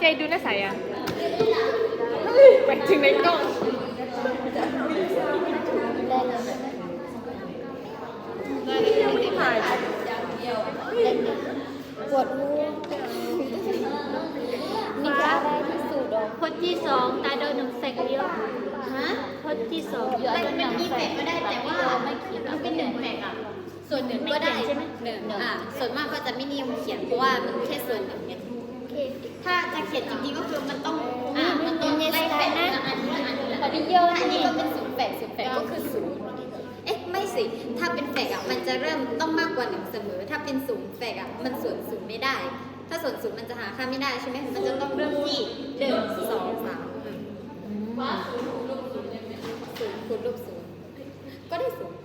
ใจดูหน้าใสอะไปถึงในกล้องได้เลยใช่ไหมยังไม่ได้ถ่ายปวดหูนี่ก็อะไรที่สุดอะคนที่สองตาโดนหนึ่งแสกเดียวฮะคนที่สองมันมันมีแฝกก็ได้แต่ว่าไม่เขียนมันเป็นหนึ่งแฝกอะส่วนหนึ่งก็ได้ไม่เขียนใช่ไหมหนึ่งอะส่วนมากก็จะไม่นิยมเขียนเพราะว่ามันแค่ส่วนหนึ่งไง ถ้าจะเขียนจริงๆก็คือมันต้องอะมันต้องไล่แฝกนะอันนี้อันนี้อันนี้เยอะอันนี้ก็เป็นศูนย์แฝกศูนย์แฝกก็คือศูนย์เอ๊ะไม่สิถ้าเป็นแฝกอะมันจะเริ่มต้องมากกว่าหนึ่งเสมอ ถ้าเป็นศูนย์แฝกอะมันส่วนศูนย์ไม่ได้ ถ้าส่วนศูนย์มันจะหาค่าไม่ได้ใช่ไหมมันจะต้องเริ่มที่หนึ่งสองสามอืมศูนย์คูณรูปศูนย์ก็ได้ศูนย์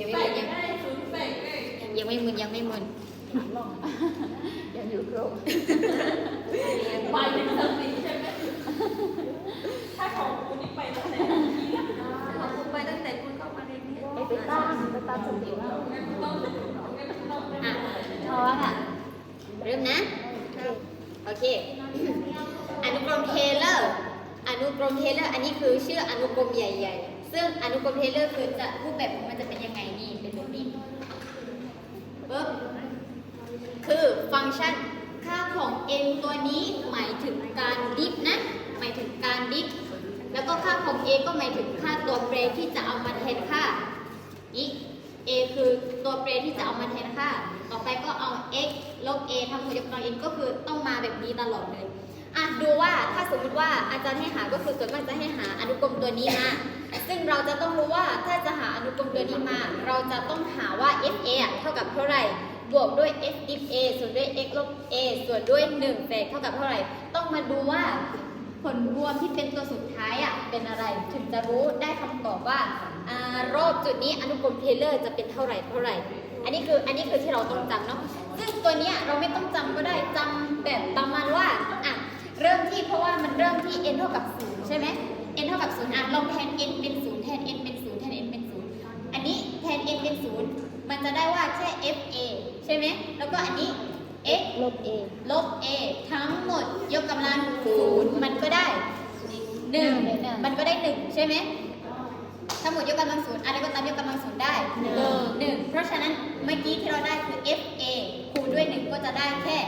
ยังไม่มึนยังไม่มึนยังไม่มึนยังอยู่ครบ ของคุณไปตั้งแต่คุณเข้ามาในนี้ ไปตั้งไปตั้งสติว่า อะพอค่ะเริ่มนะ โอเค อนุกรมเทเลอร์ อนุกรมเทเลอร์ อันนี้คือชื่ออนุกรมใหญ่ ๆ ซึ่งอนุกรมเทเลอร์คือจะรูปแบบของมันจะเป็นยังไงนี่เป็นแบบนี้ปึ๊บ คือฟังก์ ชันค่าของ n ตัวนี้หมายถึงการดิฟนะ หมายถึงการดิฟ แล้วก็ค่าของ a ก็หมายถึงค่าตัวเปรที่จะเอามาแทนค่าอีก a คือตัวเปรที่จะเอามาแทนค่า ต่อไปก็เอา x ลบ a ทำหมดยกกำลัง n ก็คือต้องมาแบบนี้ตลอดเลยอะดูว่าถ้าสมมติว่าอาจารย์ให้หาก็คือส่วนมากจะให้หาอนุกรมตัวนี้มา ซึ่งเราจะต้องรู้ว่าถ้าจะหาอนุกรมตัวนี้มา เราจะต้องหาว่า f a เท่ากับเท่าไหร่ บวกด้วย f div a ส่วนด้วย x ลบ a ส่วนด้วย1แฝกเท่ากับเท่าไหร่ ต้องมาดูว่าผลรวมที่เป็นตัวสุดท้ายอะเป็นอะไรถึงจะรู้ได้คำตอบว่าอ่ารอบจุดนี้อนุกรมเทเลอร์จะเป็นเท่าไหร่เท่าไหร่ อันนี้คืออันนี้คือที่เราต้องจำเนาะซึ่งตัวเนี้ยเราไม่ต้องจำก็ได้จำแบบประมาณว่าอะเริ่มที่เพราะว่ามันเริ่มที่ n เท่ากับ0ใช่ไหม n เท่ากับ0อะลองแทน n เป็น0แทน n เป็น0แทน n เป็น0อันนี้แทน n เป็น0มันจะได้ว่าแค่ f a ใช่ไหม แล้วก็อันนี้ x ลบเอลบ a ทั้งหมดยกกำลังศูนย์มันก็ได้หนึ่งมันก็ได้หนึ่งใช่ไหมทั้งหมดยกกำลังศูนย์อะไรก็ตามยกกำลังศูนย์ได้หนึ่งหนึ่งเพราะฉะนั้นเมื่อกี้ที่เราได้คือ f a คูณด้วยหนึ่งก็จะได้แค่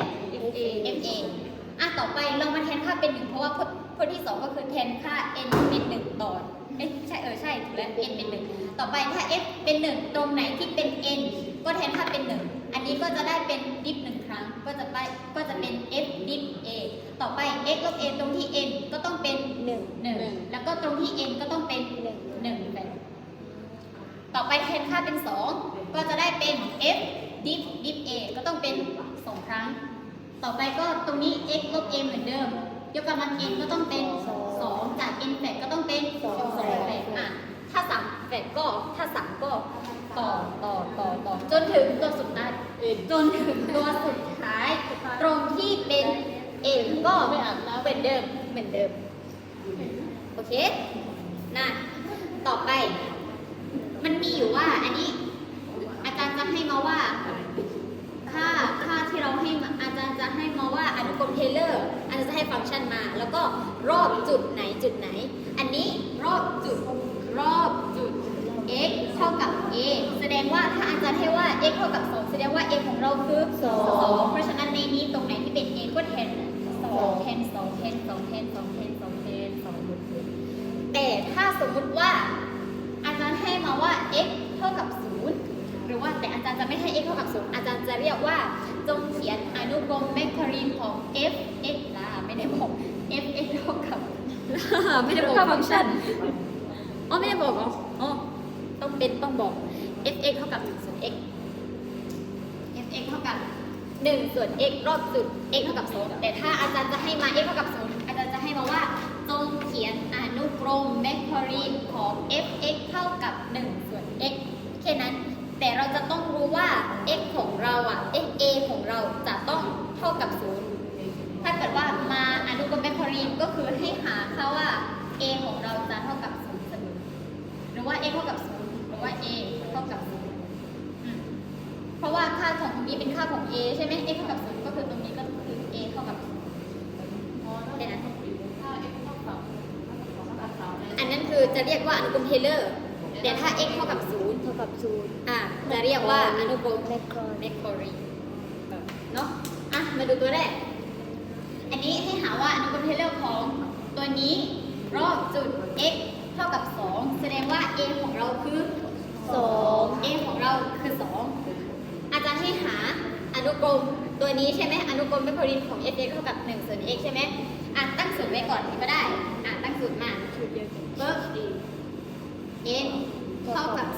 f a f a อะต่อไปเรามาแทนค่าเป็นหนึ่งเพราะว่าพจน์พจน์ที่สองก็คือแทนค่า n เป็นหนึ่งต่อเอ้ยใช่เออใช่ถูกแล้ว n เป็นหนึ่งต่อไปถ้า f เป็นหนึ่งตรงไหนที่เป็น n ก็แทนค่าเป็นหนึ่ง อันนี้ก็จะได้เป็นดิฟหนึ่งครั้ง ก็จะไปก็จะเป็น f ดิฟ a ต่อไป x ลบ a ตรงที่ n ก็ต้องเป็นหนึ่งหนึ่งแล้วก็ตรงที่ n ก็ต้องเป็นหนึ่งหนึ่งแบบต่อไปแทนค่าเป็นสองก็จะได้เป็น f ดิฟดิฟ a ก็ต้องเป็นสองครั้ง ต่อไปก็ตรงนี้ x ลบ a เหมือนเดิม ยกกำลัง n ก็ต้องเป็นสองจาก n แฝดก็ต้องเป็นสองแฝดอะถ้าสามแฝดก็ถ้าสามก็ ต่อต่อต่อต่อจนถึงตัวสุดท้ายจนถึงตัวสุดท้าย ตรงที่เป็น n ก็เป็นเดิมเหมือนเดิมโอเคนะต่อไป มันมีอยู่ว่าอันนี้ อาจารย์จะให้มาว่าค่าค่าที่เราให้อาจารย์จะให้มาว่าอนุกรมเทเลอร์อาจารย์จะให้ฟังก์ชันมา แล้วก็รอบจุดไหนจุดไหน อันนี้รอบจุด รอบจุด x เท่ากับ a แสดงว่าถ้าอาจารย์ให้ว่า x เท่ากับ 2 แสดงว่า a ของเราคือ2เพราะฉะนั้นในนี้ตรงไหนที่เป็น a ก็แทน2แทน2แทน2แทน2แทน2แทน2แต่ถ้าสมมุติว่าอาจารย์ให้มาว่า x เท่ากับ 0 หรือว่าแต่อาจารย์จะไม่ให้ x เท่ากับ 0 อาจารย์จะเรียกว่าจงเขียนอนุกรมแมคคารีนของ f x ล่ะไม่ได้บอก f x เท่ากับ ไม่ได้บอกฟังก์ชันอ๋อไม่ได้บอกเหรออ๋อ ต้องเป็นต้องบอก f x เท่ากับ1ส่วน x f x เท่ากับ1ส่วน x รอบจุด x เท่ากับ0แต่ถ้าอาจารย์จะให้มา x เท่ากับ0อาจารย์จะให้มาว่าจงเขียนอนุกรมแมคคารีนของ f x เท่ากับ1ส่วน x แค่นั้น แต่เราจะต้องรู้ว่า x ของเราอะ f a ของเราจะต้องเท่ากับ0ถ้าเกิดว่ามาอนุกรมแมคคารีนก็คือให้หาค่าว่า a ของเราจะเท่ากับ0เสมอหรือว่า a เท่ากับ0 หรือว่า a เท่ากับ0อืมเพราะว่าค่าของตรงนี้เป็นค่าของ a ใช่ไหม a เท่ากับ0ก็คือตรงนี้ก็คือ a เท่ากับ0แค่นั้นอันนั้นคือจะเรียกว่าอนุกรมเทเลอร์แต่ถ้า x เท่ากับศูนย์เท่ากับศูนย์อะจะเรียกว่าอนุกรมแมคคอนเมคโครีเนาะอะมาดูตัวแรก อันนี้ให้หาว่าอนุกรมเทเลอร์ของตัวนี้รอบจุด x เท่ากับ 2 แสดงว่า a ของเราคือ สอง a ของเราคือ2อาจารย์ให้หาอนุกรมตัวนี้ใช่ไหมอนุกรมเมคโครีของ f x เท่ากับ1ส่วน x ใช่ไหมอะตั้งสูตรไว้ก่อนก็ได้อะตั้งสูตรมาปึ๊บ n เท่ากับ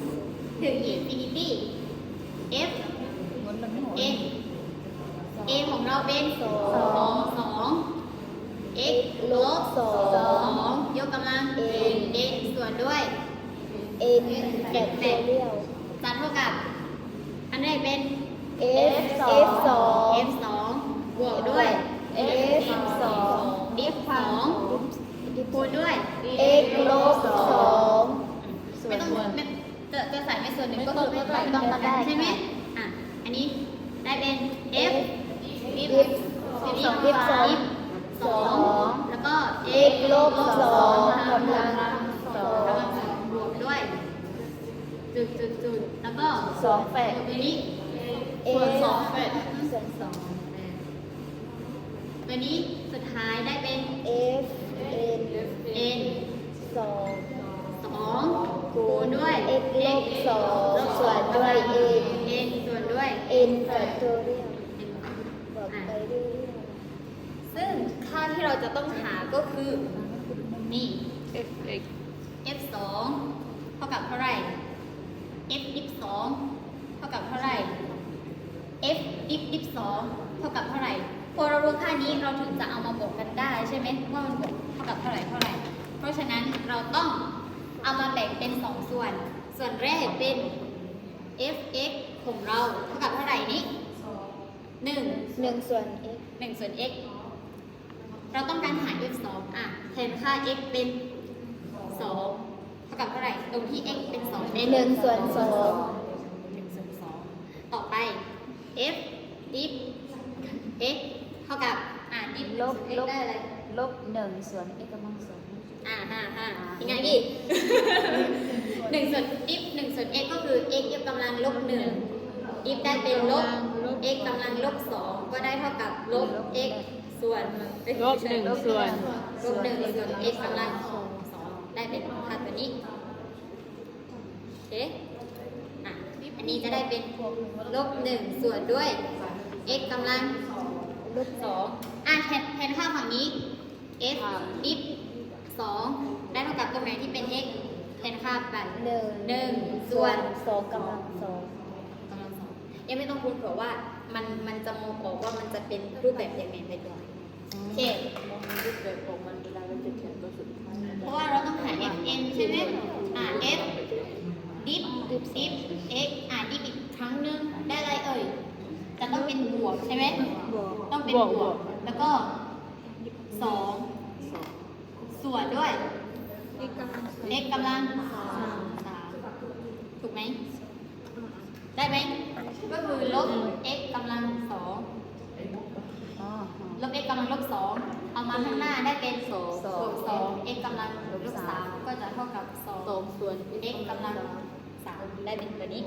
0ถึง infinity f n a ของเราเป็นสอสองงสอง x ลบสอสองงยกกำลัง n n ส่วนด้วย เอ็นแฟกโทเรียลจะเท่ากับ อันแรกเป็น f f สอง f สองบวกด้วย f สอง f สองคูณด้วย x ลบสองไม่ต้องไม่จะจะใส่ไม่ส่วนหนึ่งก็คือไม่ไม่ต้ต้อองงไม่ต้องใช่ไหมอะอันนี้ได้เป็น f f สอง f สองสองแล้วก็ x ลบสองกำลังสอง กำลังสองบวกด้วย จุดจุดจุด แล้วก็สองแปดตัวนี้เอส่วนสองส่วนสองตัวนี้สุดท้ายได้เป็น f n n สองสองคูณด้วย x ลบสองส่วนด้วย n n ส่วนด้วย n แฟกโทเรียลบวกไปเรื่อยซึ่งค่าที่เราจะต้องหาก็คือนี่ f x f 2เท่ากับเท่าไหร่ f ดิบ2เท่ากับเท่าไหร่ f ดิบดิบ2เท่ากับเท่าไหร่พอเรารู้ค่านี้เราถึงจะเอามาบวกกันได้ใช่ไหมว่ามันบวกเท่ากับเท่าไหร่เท่าไหร่ เพราะฉะนั้นเราต้องเอามาแบ่งเป็น 2 ส่วน ส่วนแรกเป็น f x ของเราเท่ากับเท่าไหร่นี้1ๆหนึ่งส่วน x 1ส่วน x เราต้องการหา f 2อะแทนค่า x เป็น2เท่า กับเท่าไหร่ ตรงที่ x เป็น2เป็นหนึ่งส่วนสอง หนึ่งส่วนสองต่อไป f div x เท่ากับ อ่า div ลบ x ลบ ได้อะไร ลบหนึ่งส่วน x กำลังสอง อ่าฮ่าฮ่ายังไงดิหนึ่งส่วน div หนึ่งส่วน x ก็คือ x ยกกำลังลบหนึ่ง div ได้เป็นลบ x กำลังลบสองก็ได้เท่ากับลบ x ส่วนเอ้ยลบหนึ่งส่วน ลบหนึ่งส่วน x กำลังสองได้ เป็นค่าตัวนี้โอเคอะอันนี้จะได้เป็นลบหนึ่งส่วนด้วย x กำลังลบสองอะแทนแทนค่าฝั่งนี้ f ดิฟสองได้เท่ากับตรงไหนที่เป็น x แทนค่าไปหนึ่งหนึ่งส่วนสองกำลังสองกำลังสองยังไม่ต้องคูณเผื่อว่ามันมันจะมองออกว่ามันจะเป็นรูปแบบยังไงไปก่อนโอเครูปแบบของมันเวลาเราจะเขียน ราะว่าเราต้องหา f n ใช่ไหมอ่า f ดิฟดิฟ x อ่าดิฟอีกครั้งหนึงได้อะไรเอ่ยจะต้องเป็นบวกใช่ไหมบวกต้องเป็นบวกบบววกกแล้วก็สองส่วนด้วย x กำลัง x กำลังสามถูกไหมได้ไหมก็คือลบ x กำลังสองอ๋อลบ x กำลังลบสอง เอามาข้างหน้าได้เป็นสองสองบวกสอง x กำลังลบสามก็จะเท่ากับสองสองส่วน x กำลังสามได้เป็นตัวนี้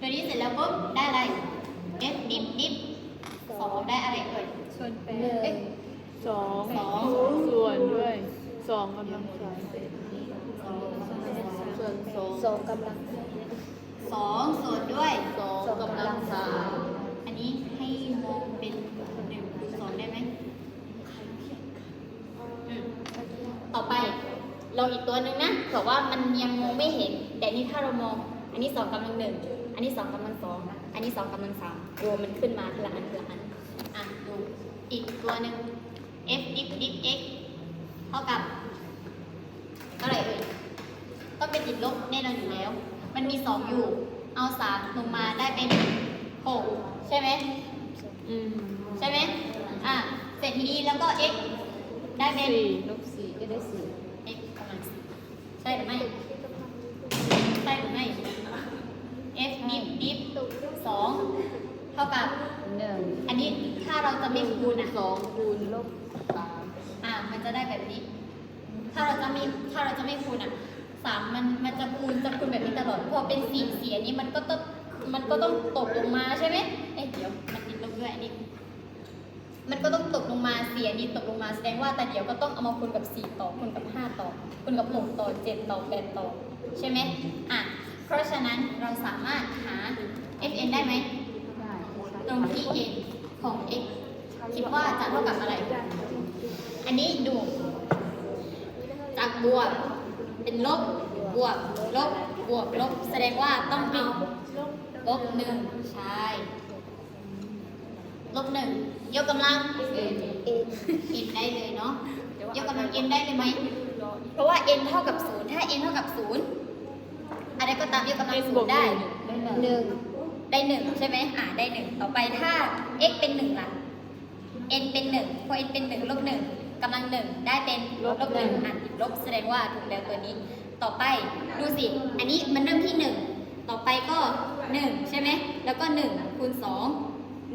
ตัวนี้เสร็จแล้วปุ๊บได้อะไร f ดิฟดิฟสองได้อะไรเอ่ยส่วนแปดหนึ่เอ๊ะงสองสองส่วนด้วยสองกำลังสามสองส่วนสองสองกำลังสองส่วนด้วยสองกำลังสามอันนี้ให้มองเป็นหนึ่งคูณสองได้ไหมอืม ต่อไปลองอีกตัวหนึ่งนะเผื่อว่ามันยังมองไม่เห็น แต่นี่ถ้าเรามอง อันนี้สองกำลังหนึ่งอันนี้สองกำลังสองอันนี้สองกำลังสามรวมมันขึ้นมาทีละอันทีละอันอะดูอีกตัวหนึ่ง f div div x เท่ากับเท่าไหร่เอ่ยต้องเป็นติดลบแน่นอนอยู่แล้ว มันมีสองอยู่ เอาสามลงมาได้เป็นหกใช่ไหมอืมใช่ไหมอะเสร็จทีนี้แล้วก็ x ได้เป็น สี่ลบสี่ก็ได้สี่ x กำลังสี่ใช่หรือไม่ ใช่หรือไม่ f div div สองเท่ากับ หนึ่งอันนี้ถ้าเราจะไม่คูณอะสองคูณลบสามถมันจะได้แบบนี้ ถ้าเราจะไม่ถ้าเราจะไม่คูณอะสามมันมันจะคูณจะคูณแบบนี้ตลอดพอเป็นสี่เสียนี้มันก็ต้องมันก็ต้องตกลงมาใช่ไหมเอ้ยเดี๋ยวมันติดลบด้วยอันนี้ มันก็ต้องตกียนี้ตกลงมาแสดงว่าแต่เดียวก็ต้องเอามาคูณกับ 4 ต่อคูณกับ 5 ต่อคูณกับ 6 ต่อ 7 ต่อ 8 ต่อ ใช่ไหมอะ เพราะฉะนั้นเราสามารถหา fn ได้ไหม ตรงที่ n ของ x คิดว่าจะเท่ากับอะไร อันนี้ดู จากบวกเป็นลบบวกลบบวกลบ แสดงว่าต้องเอาลบหนึ่งใช่ลบหนึ่งยกกำลัง เอ็นเอ็นได้เลยเนาะยกกำลังเอ็นได้เลยไหมเพราะว่า n เท่ากับศูนย์ถ้า n เท่ากับศูนย์อะไรก็ตามยกกำลังศูนย์ได้หนึ่งได้หนึ่งใช่ไหมอ่าได้หนึ่งต่อไปถ้า x เป็นหนึ่งล่ะ n เป็นหนึ่งพอ n เป็นหนึ่งลบหนึ่งกำลังหนึ่งได้เป็นลบหนึ่งอ่านติดลบแสดงว่าถูกแล้วตัวนี้ ต่อไปดูสิ อันนี้มันเริ่มที่หนึ่งต่อไปก็หนึ่งใช่ไหมแล้วก็หนึ่งคูณสอง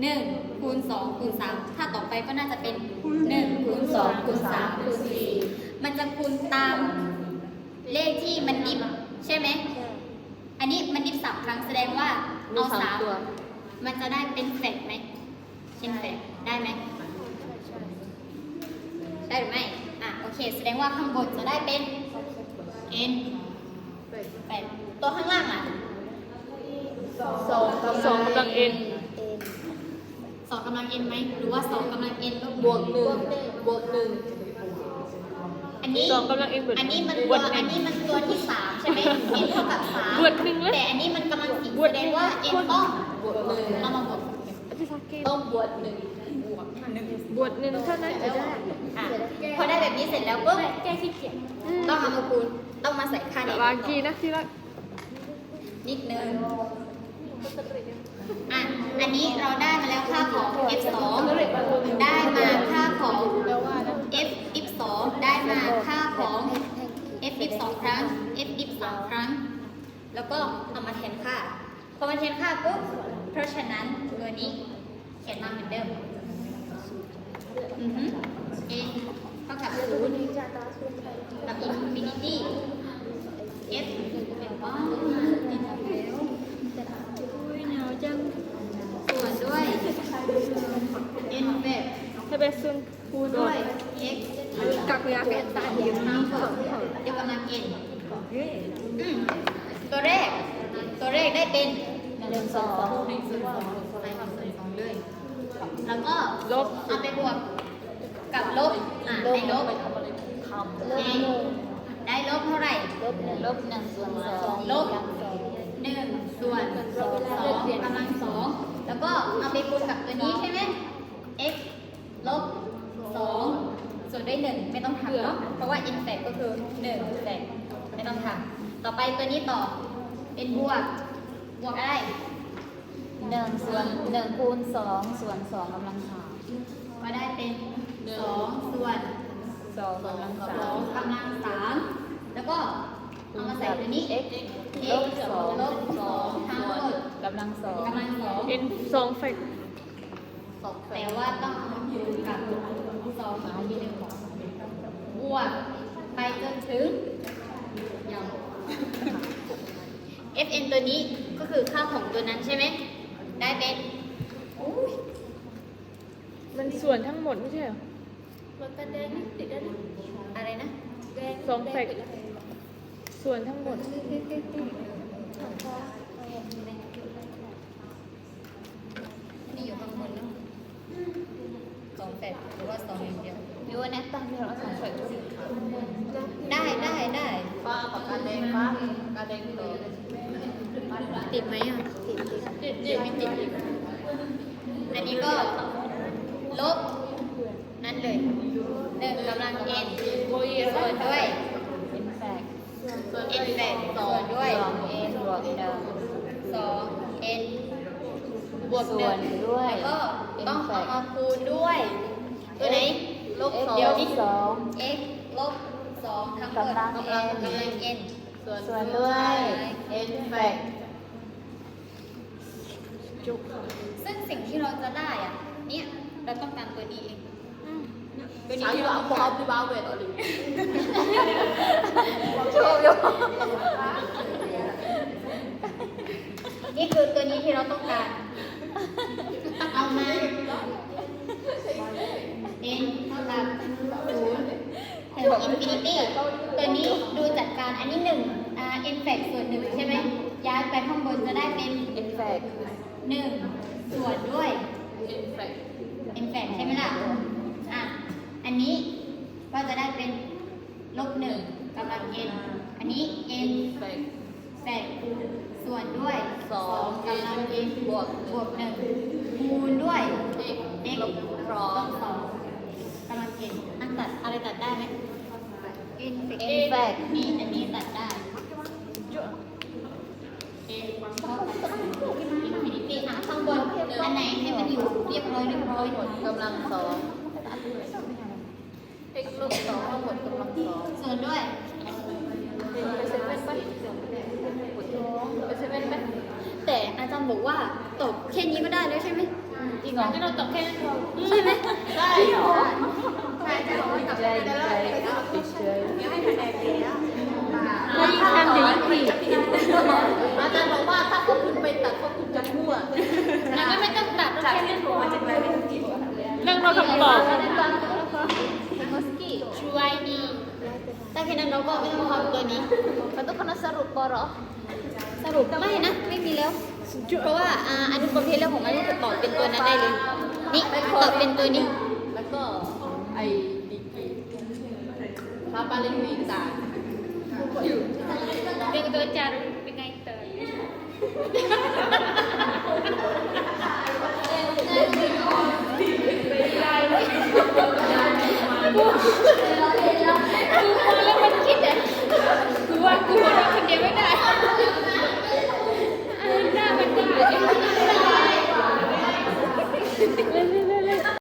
หนึ่งคูณสองคูณสามถ้าต่อไปก็น่าจะเป็นหนึ่งคูณสองคูณสามคูณสี่มันจะคูณตามเลขที่มันดิบใช่ไหม อันนี้มันดิบสามครั้งแสดงว่ามีเอาสามสามตัวมันจะได้เป็นแฟกไหมเช่นแฟกได้ไหมได้หรือไม่ อะโอเค แสดงว่าข้างบนจะได้เป็น n แฟกตัวข้างล่างอะสองสองกำลังเอ็น สองกำลัง n ไหมหรือว่าสองกำลัง n ลบบวกหนึ่งบวกหนึ่งอันนี้สองกำลัง n บวกอันนี้มันบตัววกหอันึ่นงนี้มันตัวที่สามใช่ไหม n เท่ากับสามบวกหนึ่งเลยแต่อันนี้มันกำลังสี่บวกแสดงว่า n ต้องบวกหนึ่งเอามาบวกต้องบวกหนึ่งบวกหนึ่งเท่านั้นจะได้อะพอได้แบบนี้เสร็จแล้วปุ๊บแก้ขี้เกียจต้องเอามาคูณต้องมาใส่ค่านี้วางกีนะที่รักนิดนึงอะ อันนี้เราได้มาแล้วค่าของ f 2ได้มาค่าของ f f 2ได้มาค่าของ f f 2ครั้ง f f 3ครั้ง แล้วก็เอามาแทนค่า พอมาแทนค่าปุ๊บ เพราะฉะนั้นตัวนี้เขียนมาเหมือนเดิม อือฮึ n เท่ากับศูนย์กับ infinity f เป็นว่าติดแล้วอุ้ยหนาวจังส่วนด้วย n แบบ ถ้าเป็นซุนคูด้ด้ววยย x กักยาแก่ตายเยอะทั้งหมดยกกำลัง n อืมตัวแรก ตัวแรกได้เป็นหนึ่งสองหนึ่งส่วนสองใส่ความส่วนสองเลย แล้วก็ลบ เอาไปบวกกับลบ อ่าได้ลบทำลเอบงหนึ่งได้ลบเท่าไหร่ ลบหนึ่งลบหนึ่งส่วนสองลบหนึ่งส่วนสองกำลังสอง แล้วก็เอาไปคูณกับตัวนี้ใช่ไหม x ลบสองส่วนด้วยหนึ่งไม่ต้องทำเนาะเพราะว่า in fact ก็คือหนึ่งแฟกไม่ต้องทำต่อไปตัวนี้ต่อเป็นบวกบวกอะไรหนึ่งส่วนหนึ่งคูณสองส่วนสองกำลังสามก็ได้เป็นสองส่วนสองกำลังสสาองมกำลังสามแล้วก็เอามาใส่ตัวนี้ x x ลบสองลบสองทั้งหมดกำลังสองกำลังสองเอ็นสองแฟกแต่ว่าต้องเอามาคูณกับสองหาที่หนึ่งบวกไปจนถึงยัง fn ตัวนี้ก็คือค่าของตัวนั้นใช่ไหม ได้เป็นอุ้ยมันส่วนทั้งหมดไม่ใช่เหรออะไรนะสองแฟกส่วนทั้งหมด นี่อยู่ข้างบนเนอะสอง แปดหรือว่าสองอย่างเดียวมีวันนี้ตั้งที่เราสองส่วนได้ได้ได้ฟ้าปากกาแดงฟ้าปากกาแดงต่อติดไหมอะติดติดไม่ติดอีกอันนี้ก็ลบนั่นเลยหนึ่งกำลังเอ็นส่วนด้วยเป็นแฟกเอ็นแปดส่วนด้วยสองเอ็นบวกหนึ่งสองเอ็นบวกหส่วนึ่นงด้วยแล้วก็ ต้องเอามาคูณด้วย ตัวไหน ลบสองเดี๋ยวนี้สอง x ลบสองทั้งหมดกำลังกำลัง n กำลัง n ส่วนด้วยเอ็นแฟกจุกซึ่งสิ่งที่เราจะได้อะเนี่ย เราต้องการตัวนี้เองอืม Ayo aku mau beli bawe tadi. โชว์อยู่ นี่คือตัวนี้ที่เราต้องการ เอามา n เท่ากับศูนย์ถึงอินฟินิตี้ตัวนี้ดูจัดการอันนี้หนึ่งอ่า n แฟกส่วนหนึ่งใช่ไหมย้าย ไปข้างบนจะได้เป็นอินแฟกหนึ่งส่วนด้วย Infect. n แฟกใช่ไหมล่ะ อะ อันนี้ก็จะได้เป็นลบหนึ่งกำลัง n อันนี้ n Infect. แปดส่วนด้วยสองกำลัง n บวกบวกหนึ่งคูณด้วย X x ลบพร้อต้อมงสองกำลัง n อันตัดอะไรตัดได้ไหม n อินแฟกนี่อันนี้ตัดได้ n เท่ากับอินฟินิตี้อะข้างบนอันไหนให้มันอยู่เรียบร้อยเรียบร้อยหมดกำลังสอง X ลบสองทั้งหมดกำลังสองส่วนด้วยไปเซเว่นไปไปเซเว่นไปแต่อาจารย์บอกว่าตกแค่นี้ก็ได้แล้วใช่ไหมจริงเหรอให้เราตอบแค่นั้นพอใช่ไหมได้ใช่ใช่บอกว่าดีใจดีใจติดเชื้อแล้วยิ่ งทำอย่างนี้ผิดอาจารย์บอกว่าถ้าพวกคุณไปตัดพวกคุณจะมั่วงั้นก็ไม่ต้องตัดแค่นั้นพอเรื่องเราคำตอบมอสกี้ช่วยดีแต่แค่นั้นเราก็ไม่ต้องทำตัวนี้มันต้องคณะสรุปปอเหรอสรุปไม่นะไม่มีแล้ว เพราะว่าอ่าอนุประเภทแล้วของอนุจะตอบเป็นตัวนั้นได้เลย นี่ตอบเป็นตัวนี้ แล้วก็ไอ้ดีกรีพาปาลินวีตาเ Dia aku tocar dengan itu. Kau malah pergi dah. Kau aku malah pergi mana?